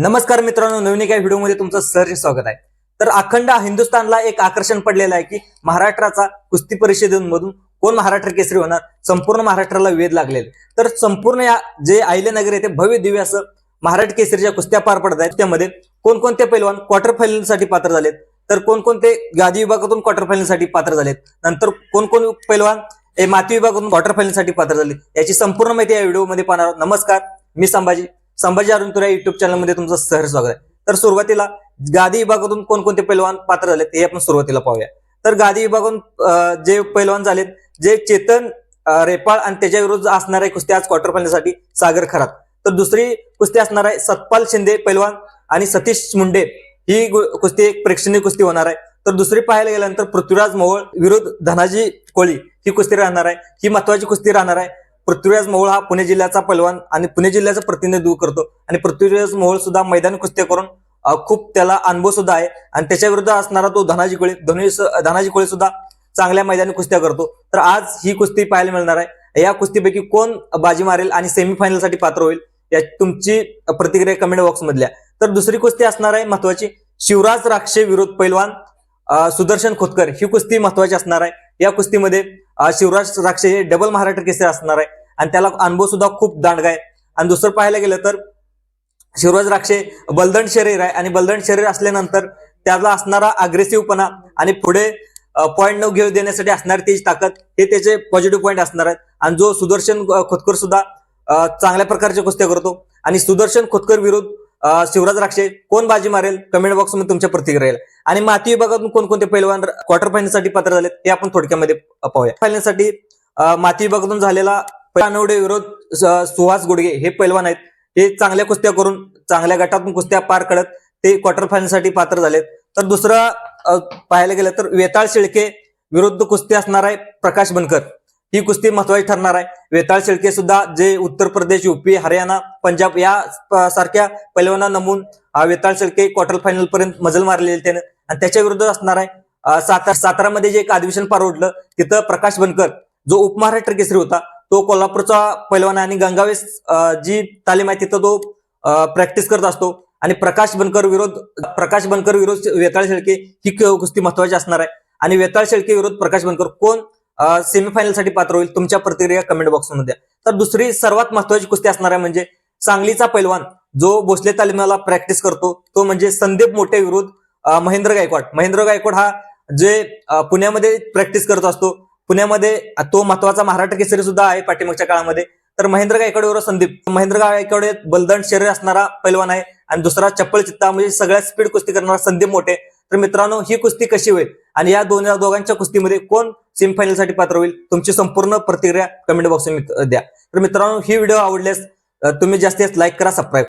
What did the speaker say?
नमस्कार मित्रांनो नवीन एका व्हिडिओमध्ये तुमचं सहर्ष स्वागत आहे. तर अखंड हिंदुस्थानला एक आकर्षण पडलेलं आहे की महाराष्ट्राचा कुस्ती परिषदेमधून कोण महाराष्ट्र केसरी होणार? संपूर्ण महाराष्ट्राला वेध लागलेल. तर संपूर्ण या जे आयलेनगर येथे भव्य दिव्य असं महाराष्ट्र केसरीच्या कुस्त्या पार पडत आहेत. त्यामध्ये कोणकोणते पैलवान क्वार्टर फायनलसाठी पात्र झालेत? तर कोणकोणते गादी विभागातून क्वार्टर फायनलसाठी पात्र झालेत? नंतर कोण कोण पैलवान हे माती विभागातून क्वार्टर फायनलसाठी पात्र झाले? याची संपूर्ण माहिती या व्हिडिओमध्ये पाहणार नमस्कार मी संभाजी. संभाजी अरुण तुरा युट्यूब चॅनलमध्ये तुमचं सहर स्वागत आहे. तर सुरुवातीला गादी विभागातून कोणकोणते पैलवान पात्र झालेत हे आपण सुरुवातीला पाहूया. तर गादी विभागातून जे पैलवान झालेत जे चेतन रेपाळ आणि त्याच्या विरुद्ध आहे कुस्ती आज क्वार्टर फायनलसाठी सागर खरात. तर दुसरी कुस्ती असणार आहे सतपाल शिंदे पैलवान आणि सतीश मुंडे. ही कुस्ती एक प्रेक्षणीय कुस्ती होणार आहे. तर दुसरी पाहायला गेल्यानंतर पृथ्वीराज मोहोळ विरुद्ध धनाजी कोळी ही कुस्ती राहणार आहे. ही महत्वाची कुस्ती राहणार आहे. पृथ्वीराज मोहोळ हा पुणे जिल्ह्याचा पैलवान आणि पुणे जिल्ह्याचं प्रतिनिधित्व करतो. आणि पृथ्वीराज मोहोळ सुद्धा मैदानी कुस्त्या करून खूप त्याला अनुभव सुद्धा आहे. आणि त्याच्या विरुद्ध असणारा तो धनाजी कोळी धनुष धनाजी कोळी सुद्धा चांगल्या मैदानी कुस्त्या करतो. तर आज ही कुस्ती पाहायला मिळणार आहे. या कुस्तीपैकी कोण बाजी मारेल आणि सेमीफायनलसाठी पात्र होईल या तुमची प्रतिक्रिया कमेंट बॉक्स मधल्या. तर दुसरी कुस्ती असणार आहे महत्वाची. शिवराज राक्षे विरोध पैलवान सुदर्शन खोतकर. ही कुस्ती महत्वाची असणार आहे. या कुस्तीमध्ये शिवराज राक्षे हे डबल महाराष्ट्र केसरी असणार आहे. आणि त्याला अनुभव सुद्धा खूप दांडगा आहे आणि दुसरं पाहायला गेलं तर शिवराज राक्षे बलदंड शरीर आहे. आणि बलदंड शरीर असल्यानंतर त्याला असणारा अग्रेसिव्हपणा आणि पुढे पॉईंट न घेऊ देण्यासाठी असणारी त्याची ताकद हे त्याचे पॉझिटिव्ह पॉईंट असणार आहेत. आणि जो सुदर्शन खोतकर सुद्धा चांगल्या प्रकारच्या कुस्त्या करतो. आणि सुदर्शन खोतकर विरुद्ध शिवराज राक्षे कोण बाजी मारेल? कमेंट बॉक्समध्ये तुमच्या प्रतिक्रिया आणि माती विभागातून कोणकोणते पैलवान क्वार्टर फायनलसाठी पात्र झालेत हे आपण थोडक्यामध्ये पाहूया. फायनलसाठी माती विभागातून झालेला अनवडे विरोध सुहास गुडगे हे पैलवान आहेत. हे चांगल्या कुस्त्या करून चांगल्या गटातून कुस्त्या पार करत ते क्वार्टर फायनलसाठी पात्र झालेत. तर दुसरं पाहायला गेलं तर वेताळ शेळके विरुद्ध कुस्ती असणार आहे प्रकाश बनकर. ही कुस्ती महत्वाची ठरणार आहे. वेताळ शेळके सुद्धा जे उत्तर प्रदेश युपी हरियाणा पंजाब या सारख्या पैलवाना नमून वेताळ शेळके क्वार्टर फायनल पर्यंत मजल मारलेली त्यानं. आणि त्याच्या विरुद्ध असणार आहे सातारा सातारामध्ये जे एक अधिवेशन पार उठलं तिथं प्रकाश बनकर जो उपमहाराष्ट्र केसरी होता तो कोल्हापूरचा पैलवान आहे आणि गंगावेस जी तालीम आहे तिथं तो प्रॅक्टिस करत असतो. आणि प्रकाश बनकर विरोध प्रकाश बनकर विरोध वेताळ शेळके ही कुस्ती महत्वाची असणार आहे. आणि वेताळ शेळके विरोध प्रकाश बनकर कोण? सेमीफायनलसाठी पात्र होईल तुमच्या प्रतिक्रिया कमेंट बॉक्समध्ये द्या. तर दुसरी सर्वात महत्वाची कुस्ती असणार आहे म्हणजे सांगलीचा पैलवान जो भोसले तालिमाला प्रॅक्टिस करतो तो म्हणजे संदीप मोठे विरोध महेंद्र गायकवाड. महेंद्र गायकवाड हा जे पुण्यामध्ये प्रॅक्टिस करत असतो पुण्यामध्ये तो महत्त्वाचा महाराष्ट्र केसरी सुद्धा आहे पाठीमागच्या काळामध्ये. तर महेंद्र गायकवाड संदीप. महेंद्र गायकवाड बलदंड शरीर असणारा पैलवान आहे आणि दुसरा चप्पल चित्ता म्हणजे सगळ्यात स्पीड कुस्ती करणारा संदीप मोठे. तर मित्रांनो ही कुस्ती कशी होईल? आणि या दोन दोघांच्या कुस्तीमध्ये कोण सेमीफायनलसाठी पात्र होईल? तुमची संपूर्ण प्रतिक्रिया कमेंट बॉक्स द्या. तर मित्रांनो ही व्हिडिओ आवडल्यास तुम्ही जास्तीत जास्त लाईक करा सबस्क्राईब